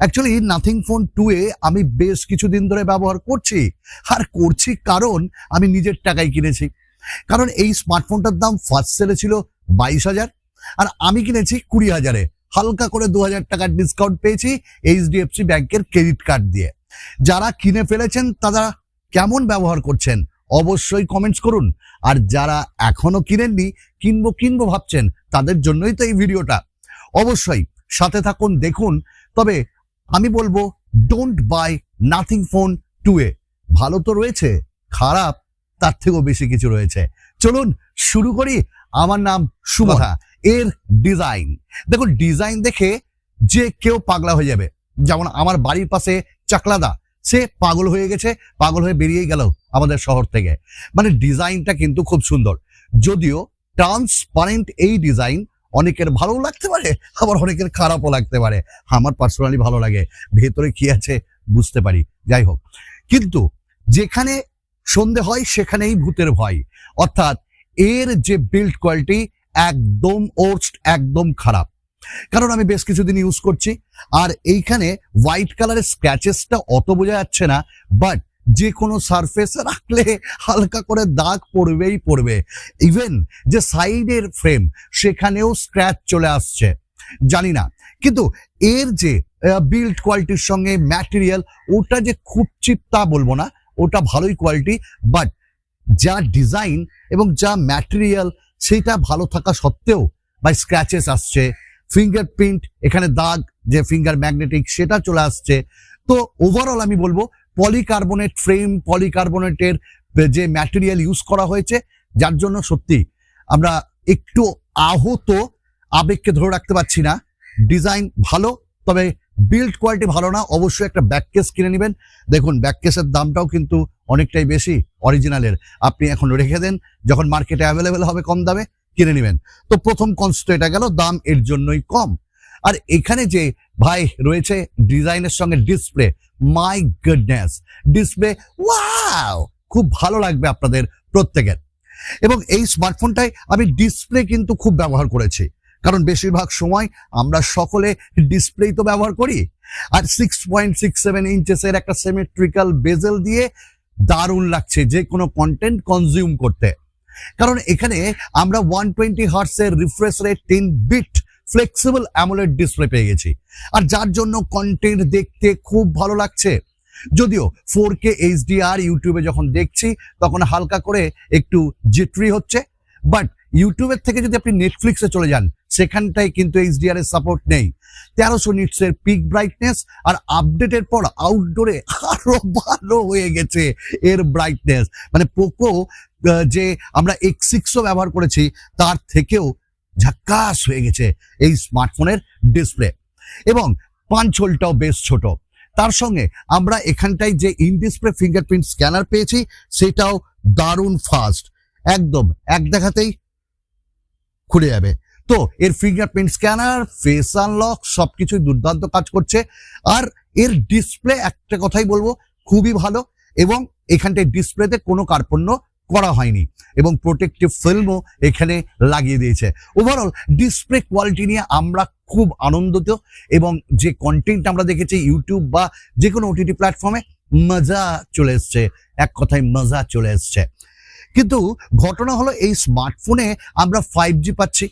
Actually Nothing Phone two A আমি বেশ কিছুদিন ধরে ব্যবহার করছি। আর করছি কারণ আমি নিজের টাকায় কিনেছি। কারণ এই স্মার্টফোনটার দাম ফার্স্ট সেলে ছিল বাইশ হাজার, আর আমি কিনেছি কুড়ি হাজারে। হালকা করে দু হাজার টাকার ডিসকাউন্ট পেয়েছি এইচডিএফসি ব্যাংকের ক্রেডিট কার্ড দিয়ে। যারা কিনে ফেলেছেন, তারা কেমন ব্যবহার করছেন, অবশ্যই কমেন্টস করুন। আর যারা এখনও কিনেননি, কিনবো কিনবো ভাবছেন, তাদের জন্যই তো এই ভিডিওটা অবশ্যই সাথে থাকুন, দেখুন। তবে আমি বলব don't buy Nothing Phone two A ভালো তো রয়েছে খারাপ তার থেকেও বেশি কিছু রয়েছে। চলুন শুরু করি আমার নাম সুমথা এর ডিজাইন দেখুন ডিজাইন দেখে যে কেউ পাগলা হয়ে যাবে। যেমন আমার বাড়ির পাশে চাকলাদা সে পাগল হয়ে গেছে পাগল হয়ে বেরিয়ে গেল আমাদের শহর থেকে। মানে ডিজাইনটা কিন্তু খুব সুন্দর। যদিও ট্রান্সপারেন্ট এই ডিজাইন অনেকের ভালো লাগতে পারে, আবার অনেকের খারাপও লাগতে পারে। আমার পার্সোনালি ভালো লাগে, ভেতরে কি আছে বুঝতে পারি। যাই হোক, কিন্তু যেখানে সন্ধে হয়, সেখানেই ভূতের ভয়। অর্থাৎ এর যে বিল্ড কোয়ালিটি একদম ওর্স্ট একদম খারাপ। কারণ আমি বেশ কিছুদিন ইউজ করছি, আর এইখানে হোয়াইট কালারের স্ক্র্যাচেসটা অত বোঝা যাচ্ছে না বাট যে কোনো সারফেসে রাখলে হালকা করে দাগ পড়বেই পড়বে। ইভেন যে সাইডের ফ্রেম সেখানেও স্ক্র্যাচ চলে আসছে। জানি না। কিন্তু এর যে বিল্ড কোয়ালিটির সঙ্গে ম্যাটেরিয়াল ওটা যে খুব চিপ তা বলব না। ওটা ভালোই কোয়ালিটি বাট যা ডিজাইন এবং যা ম্যাটেরিয়াল সেটা ভালো থাকা সত্ত্বেও বা স্ক্র্যাচেস আসছে। ফিঙ্গারপ্রিন্ট এখানে দাগ, যে ফিঙ্গার ম্যাগনেটিক সেটা চলে আসছে। তো ওভারঅল আমি বলব পলিকার্বনেট ফ্রেম পলিকার্বনেটের যে ম্যাটেরিয়াল ইউজ করা হয়েছে, যার জন্য সত্যি আমরা একটু আহত আবেগকে ধরে রাখতে পারছি না। ডিজাইন ভালো, তবে বিল্ড কোয়ালিটি ভালো না। অবশ্যই একটা ব্যাক কেস কিনে নেবেন। দেখুন ব্যাক কেসের দামটাও কিন্তু অনেকটাই বেশি অরিজিনালের আপনি এখন রেখে দেন, যখন মার্কেটে অ্যাভেলেবেল হবে কম দামে, কিনে নেবেন। তো প্রথম কনস্ট এটা গেল, দাম এর জন্যই কম। আর এখানে যে ভাই রয়েছে ডিজাইনের সঙ্গে display my goodness display wow খুব ভালো লাগবে আপনাদের প্রত্যেকের। এবং এই স্মার্টফোনটায় আমি ডিসপ্লে কিন্তু খুব ব্যবহার করেছি। কারণ বেশিরভাগ সময় আমরা সকলে ডিসপ্লেই তো ব্যবহার করি। আর সিক্স পয়েন্ট সিক্স সেভেন ইঞ্চেসের একটা সেমেট্রিক্যাল বেজেল দিয়ে দারুণ লাগছে যে কোনো কন্টেন্ট কনজিউম করতে। কারণ এখানে আমরা one twenty হার্টসের refresh rate ten bit flexible AMOLED display পেয়ে গেছি। আর যার জন্য কন্টেন্ট দেখতে খুব ভালো লাগছে। যদিও ফোর কে এইচডিআর ইউটিউবে যখন দেখছি, তখন হালকা করে একটু জিট্রি হচ্ছে। বাট ইউটিউবের থেকে যদি আপনি নেটফ্লিক্সে চলে যান, সেখানটায় কিন্তু এইচডিআর এর সাপোর্ট নেই। তেরোশো নিটসের পিক ব্রাইটনেস আর আপডেটের পর আউটডোরে আরও ভালো হয়ে গেছে এর ব্রাইটনেস মানে পোকো যে আমরা এক্স সিক্সও ব্যবহার করেছি, তার থেকেও ঝাক্কাস হয়ে গেছে এই স্মার্টফোনের ডিসপ্লে এবং পাঞ্চ হোলটাও বেশ ছোট। তার সঙ্গে আমরা এখানটায় যে ইন ডিসপ্লে ফিঙ্গারপ্রিন্ট স্ক্যানার পেয়েছি, সেটাও দারুণ ফাস্ট একদম এক দেখাতেই খুলে যাবে। তো এর ফিঙ্গারপ্রিন্ট স্ক্যানার ফেস আনলক সব কিছুই দুর্দান্ত কাজ করছে। আর এর ডিসপ্লে একটা কথাই বলব, খুবই ভালো। এবং এখানটায় ডিসপ্লেতে কোনো কার্পণ্য করা হয়নি এবং প্রোটেক্টিভ ফিল্মও এখানে লাগিয়ে দিয়েছে। ওভারঅল ডিসপ্লে কোয়ালিটি নিয়ে আমরা খুব আনন্দিত এবং যে কন্টেন্ট আমরা দেখেছি ইউটিউব বা যে কোনো ওটিটি প্ল্যাটফর্মে মজা চলে এসছে। এক কথায় মজা চলে এসছে। কিন্তু ঘটনা হলো এই স্মার্টফোনে আমরা ফাইভ জি পাচ্ছি।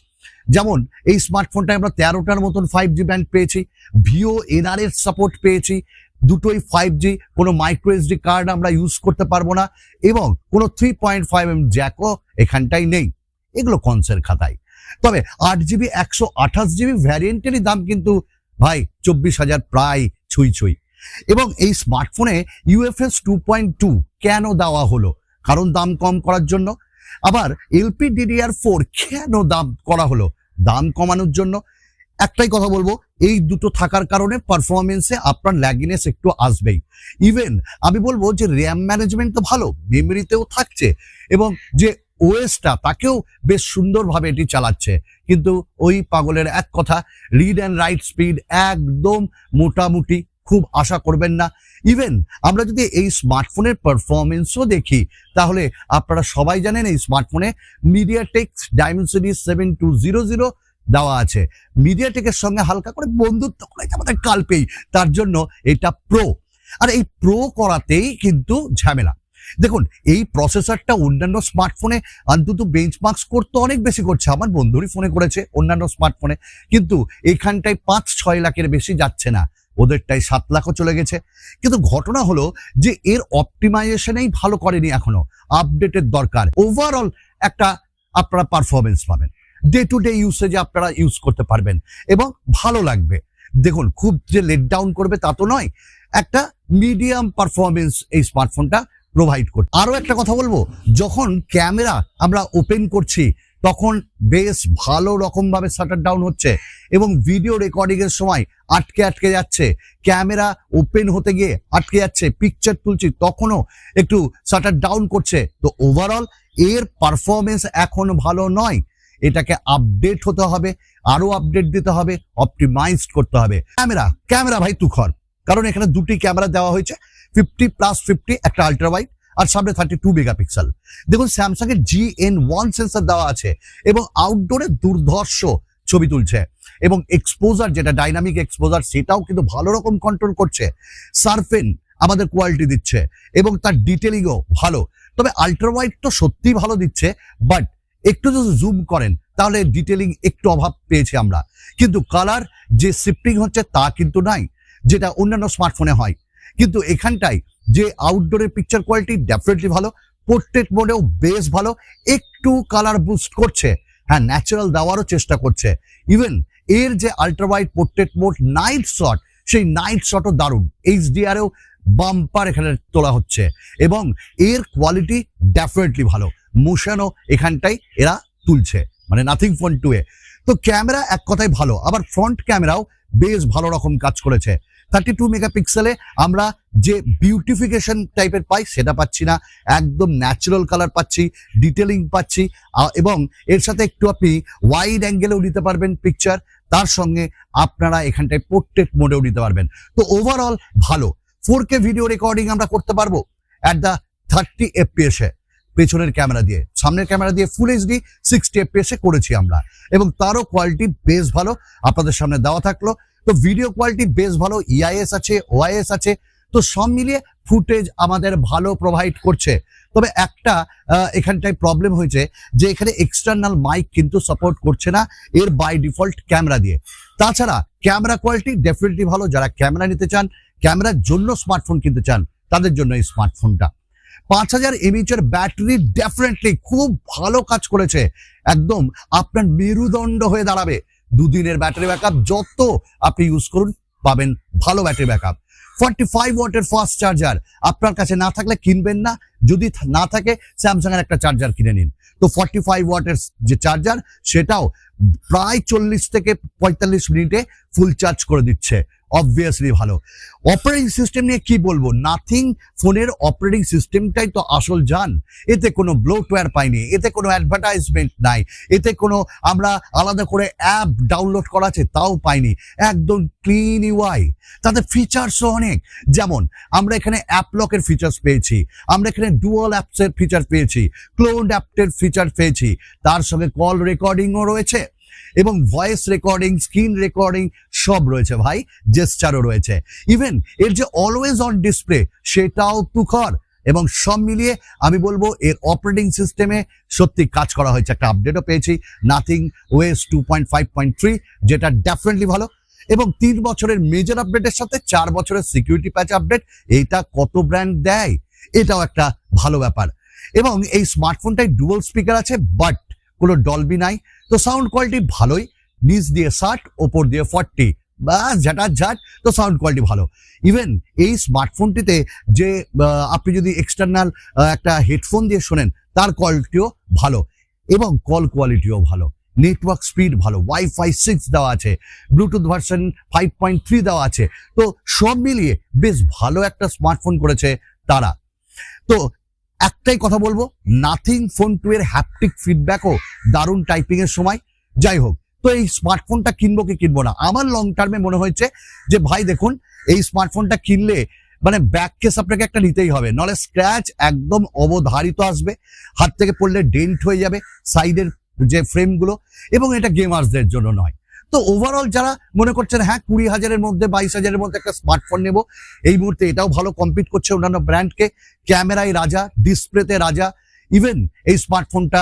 যেমন এই স্মার্টফোনটায় আমরা তেরোটার মতন ফাইভ জি ব্যান্ড পেয়েছি। ভিও এনআর এর সাপোর্ট পেয়েছি। দুটোই ফাইভ জি কোনো মাইক্রো এসডি কার্ড আমরা ইউজ করতে পারব না এবং কোনো থ্রি পয়েন্ট ফাইভ এম জ্যাকও এখানটাই নেই। এগুলো কনসের খাতায়। তবে আট জিবি একশো আঠাশ জিবি ভ্যারিয়েন্টেরই দাম কিন্তু ভাই চব্বিশ হাজার প্রায় ছুঁই ছুঁই। এবং এই স্মার্টফোনে ইউএফএস টু পয়েন্ট টু কেন দেওয়া হলো? কারণ দাম কম করার জন্য। আবার এলপি ডিডিআর ফোর কেন দাম করা হলো? দাম কমানোর জন্য। একটাই কথা বলব এই দুটো থাকার কারণে পারফরমেন্সে আপনার ল্যাগিনেস একটু আসবেই। ইভেন আমি বলব যে র্যাম ম্যানেজমেন্ট তো ভালো মেমোরিতেও থাকছে এবং যে ওএসটা তাকেও বেশ সুন্দরভাবে এটি চালাচ্ছে। কিন্তু ওই পাগলের এক কথা রিড অ্যান্ড রাইট স্পিড একদম মোটামুটি খুব আশা করবেন না। ইভেন আমরা যদি এই স্মার্টফোনের পারফরমেন্সও দেখি, তাহলে আপনারা সবাই জানেন এই স্মার্টফোনে MediaTek Dimensity seven two zero zero দেওয়া আছে। মিডিয়াটেকের সঙ্গে হালকা করে বন্ধুত্ব করেছে আমাদের কালপেই তার জন্য এটা প্রো আর এই প্রো করাতেই কিন্তু ঝামেলা। দেখুন, এই প্রসেসরটা অন্যান্য স্মার্টফোনে অন্তত বেঞ্চমার্কস করতে অনেক বেশি করছে। আমার বন্ধুরই ফোনে করেছে অন্যান্য স্মার্টফোনে কিন্তু এখানটায় পাঁচ, ছয় লাখের বেশি যাচ্ছে না। ওদেরটাই সাত লাখও চলে গেছে। কিন্তু ঘটনা হলো যে এর অপটিমাইজেশনেই ভালো করেনি এখনও। আপডেটের দরকার। ওভারঅল একটা আপনারা পারফরমেন্স পাবেন। ডে টু ডে ইউসেজে আপনারা ইউজ করতে পারবেন এবং ভালো লাগবে। দেখুন, খুব যে লেট ডাউন করবে তা তো নয়, একটা মিডিয়াম পারফরমেন্স এই স্মার্টফোনটা প্রোভাইড করছে আরও একটা কথা বলব, যখন ক্যামেরা আমরা ওপেন করছি, তখন বেশ ভালো রকমভাবে শাটার ডাউন হচ্ছে এবং ভিডিও রেকর্ডিংয়ের সময় আটকে আটকে যাচ্ছে। ক্যামেরা ওপেন হতে গিয়ে আটকে যাচ্ছে পিকচার তুলছি, তখনও একটু শাটার ডাউন করছে। তো ওভারঅল এর পারফরমেন্স এখন ভালো নয়। এটাকে আপডেট হতে হবে, আরও আপডেট দিতে হবে অপটিমাইজ করতে হবে। ক্যামেরা ক্যামেরা ভাই তুখর, কারণ এখানে দুটি ক্যামেরা দেওয়া হয়েছে ফিফটি প্লাস ফিফটি একটা আল্ট্রা ওয়াইড আর সামনে থার্টি টু মেগাপিক্সেল দেখুন স্যামসাং এর জি এন ওয়ান সেন্সার দেওয়া আছে, এবং আউটডোরে দুর্ধর্ষ ছবি তুলছে, এবং এক্সপোজার যেটা ডাইনামিক এক্সপোজার সেটাও কিন্তু ভালো রকম কন্ট্রোল করছে। সার্ফেন আমাদের কোয়ালিটি দিচ্ছে, এবং তার ডিটেলিংও ভালো। তবে আল্ট্রা ওয়াইড তো সত্যিই ভালো দিচ্ছে বাট একটু যদি জুম করেন, তাহলে ডিটেলিং একটু অভাব পেয়েছি আমরা। কিন্তু কালার যে শিফটিং হচ্ছে, তা কিন্তু নাই, যেটা অন্যান্য স্মার্টফোনে হয়। কিন্তু এখানটায় যে আউটডোরের পিকচার কোয়ালিটি ডেফিনেটলি ভালো পোর্ট্রেট মোডেও বেশ ভালো, একটু কালার বুস্ট করছে। হ্যাঁ ন্যাচারাল দেওয়ারও চেষ্টা করছে। ইভেন এর যে ultrawide portrait mode night shot সেই নাইট শটও দারুণ। এইচডিআরেও বাম্পার এখানে তোলা হচ্ছে। এবং এর কোয়ালিটি ডেফিনেটলি ভালো। মোশনও এখানটাই এরা তুলছে মানে নাথিং ফোন টু এ। তো ক্যামেরা এক কথায় ভালো, আবার ফ্রন্ট ক্যামেরাও বেশ ভালো রকম কাজ করেছে। থার্টি টু মেগাপিক্সেলে আমরা যে বিউটিফিকেশন টাইপের পাই সেটা পাচ্ছি না, একদম ন্যাচারাল কালার পাচ্ছি ডিটেলিং পাচ্ছি এবং এর সাথে একটু আপনি ওয়াইড অ্যাঙ্গেলেও নিতে পারবেন পিকচার তার সঙ্গে আপনারা এখানটায় পোর্ট্রেট মোডেও নিতে পারবেন। তো ওভারঅল ভালো ফোর কে ভিডিও রেকর্ডিং আমরা করতে পারব অ্যাট দ্য থার্টি এফপিএস পেছনের ক্যামেরা দিয়ে। সামনের ক্যামেরা দিয়ে ফুল এইচডি সিক্সটি এফপিএস করেছি আমরা। এবং তারও কোয়ালিটি বেশ ভালো। আপনাদের সামনে দেওয়া থাকল। তো ভিডিও কোয়ালিটি বেশ ভালো। ইআইএস আছে ওআইএস আছে। তো সব মিলিয়ে ফুটেজ আমাদের ভালো প্রোভাইড করছে। তবে একটা এখানটায় প্রবলেম হয়েছে যে এখানে এক্সটার্নাল মাইক কিন্তু সাপোর্ট করছে না এর বাই ডিফল্ট ক্যামেরা দিয়ে। তাছাড়া ক্যামেরা কোয়ালিটি ডেফিনেটলি ভালো। যারা ক্যামেরা নিতে চান, ক্যামেরার জন্য স্মার্টফোন কিনতে চান, তাদের জন্য এই স্মার্টফোনটা পাঁচ হাজার এমএইচের ব্যাটারি ডেফিনেটলি খুব ভালো কাজ করেছে। একদম আপনার মেরুদণ্ড হয়ে দাঁড়াবে। দুদিনের ব্যাটারি ব্যাকআপ যত আপনি ইউজ করুন, পাবেন ভালো ব্যাটারি ব্যাকআপ ফর্টি ফাইভ ওয়াটের ফাস্ট চার্জার আপনার কাছে না থাকলে কিনবেন না। যদি না থাকে স্যামসাং এর একটা চার্জার কিনে নিন। তো ফর্টি ফাইভ ওয়াটের যে চার্জার সেটাও প্রায় চল্লিশ থেকে পঁয়তাল্লিশ মিনিটে ফুল চার্জ করে দিচ্ছে। অবভিয়াসলি ভালো। অপারেটিং সিস্টেম নিয়ে কি বলব? নাথিং ফোনের অপারেটিং সিস্টেমটাই তো আসল যান। এতে কোনো ব্লোটওয়্যার পাইনি, এতে কোনো অ্যাডভার্টাইজমেন্ট নাই, এতে কোনো আমরা আলাদা করে অ্যাপ ডাউনলোড করা আছে, তাও পাইনি। একদম ক্লিন ইউআই তাদের ফিচার্সও অনেক। যেমন, আমরা এখানে অ্যাপ লকের ফিচার্স পেয়েছি, আমরা এখানে ডুয়াল অ্যাপসের ফিচার পেয়েছি ক্লোন অ্যাপটের ফিচার পেয়েছি, তার সঙ্গে কল রেকর্ডিংও রয়েছে। এবং ভয়েস রেকর্ডিং স্ক্রিন রেকর্ডিং সব রয়েছে ভাই জেস্টারও রয়েছে। ইভেন এর যে অলওয়েজ অন ডিসপ্লে সেটাও তুখর। এবং সব মিলিয়ে আমি বলব, এর অপারেটিং সিস্টেমে সত্যি কাজ করা হয়েছে। একটা আপডেটও পেয়েছি Nothing OS two point five point three যেটা ডেফিনেটলি ভালো। এবং তিন বছরের মেজর আপডেটের সাথে চার বছরের সিকিউরিটি প্যাচ আপডেট এইটা কত ব্র্যান্ড দেয়? এটাও একটা ভালো ব্যাপার। এবং এই স্মার্টফোনটায় ডুয়াল স্পিকার আছে বাট কোনো ডলবি নাই। তো সাউন্ড কোয়ালিটি ভালোই, নিচ দিয়ে ষাট, ওপর দিয়ে ফর্টি বা ঝাটা ঝাট তো সাউন্ড কোয়ালিটি ভালো। ইভেন এই স্মার্টফোনটিতে যে আপনি যদি এক্সটার্নাল একটা হেডফোন দিয়ে শোনেন, তার কোয়ালিটিও ভালো এবং কল কোয়ালিটিও ভালো। নেটওয়ার্ক স্পিড ভালো ওয়াইফাই সিক্স দেওয়া আছে Bluetooth version five point three দেওয়া আছে, তো সব মিলিয়ে বেশ ভালো একটা স্মার্টফোন করেছে তারা। তো একটাই কথা বলব নাথিং ফোন টু এর হ্যাপটিক ফিডব্যাকও দারুণ টাইপিং এর সময়। যাই হোক, তো এই স্মার্টফোনটা কিনবো কি কিনবো না? আমার লং টার্মে মনে হয়েছে যে, ভাই দেখুন, এই স্মার্টফোনটা কিনলে মানে ব্যাক কেস আপনাকে একটা নিতেই হবে, নলে স্ক্র্যাচ একদম অবধারিত আসবে, হাত থেকে পড়লে ডেন্ট হয়ে যাবে সাইডের যে ফ্রেমগুলো এবং এটা গেমার্সদের জন্য নয়। তো ওভারঅল যারা মনে করছেন হ্যাঁ কুড়ি হাজারের মধ্যে, বাইশ হাজারের মধ্যে একটা স্মার্টফোন নেব, এই মুহূর্তে এটাও ভালো কম্পিট করছে অন্যান্য ব্র্যান্ডকে ক্যামেরায় রাজা ডিসপ্লেতে রাজা ইভেন এই স্মার্টফোনটা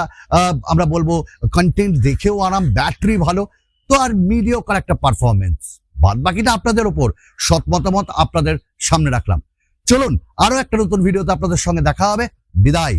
আমরা বলব কন্টেন্ট দেখেও আরাম ব্যাটারি ভালো, তো আর মিডিয়াকার একটা পারফরমেন্স বাদ বাকিটা আপনাদের ওপর, সৎ মতামত আপনাদের সামনে রাখলাম। চলুন আরও একটা নতুন ভিডিওতে আপনাদের সঙ্গে দেখা হবে। বিদায়।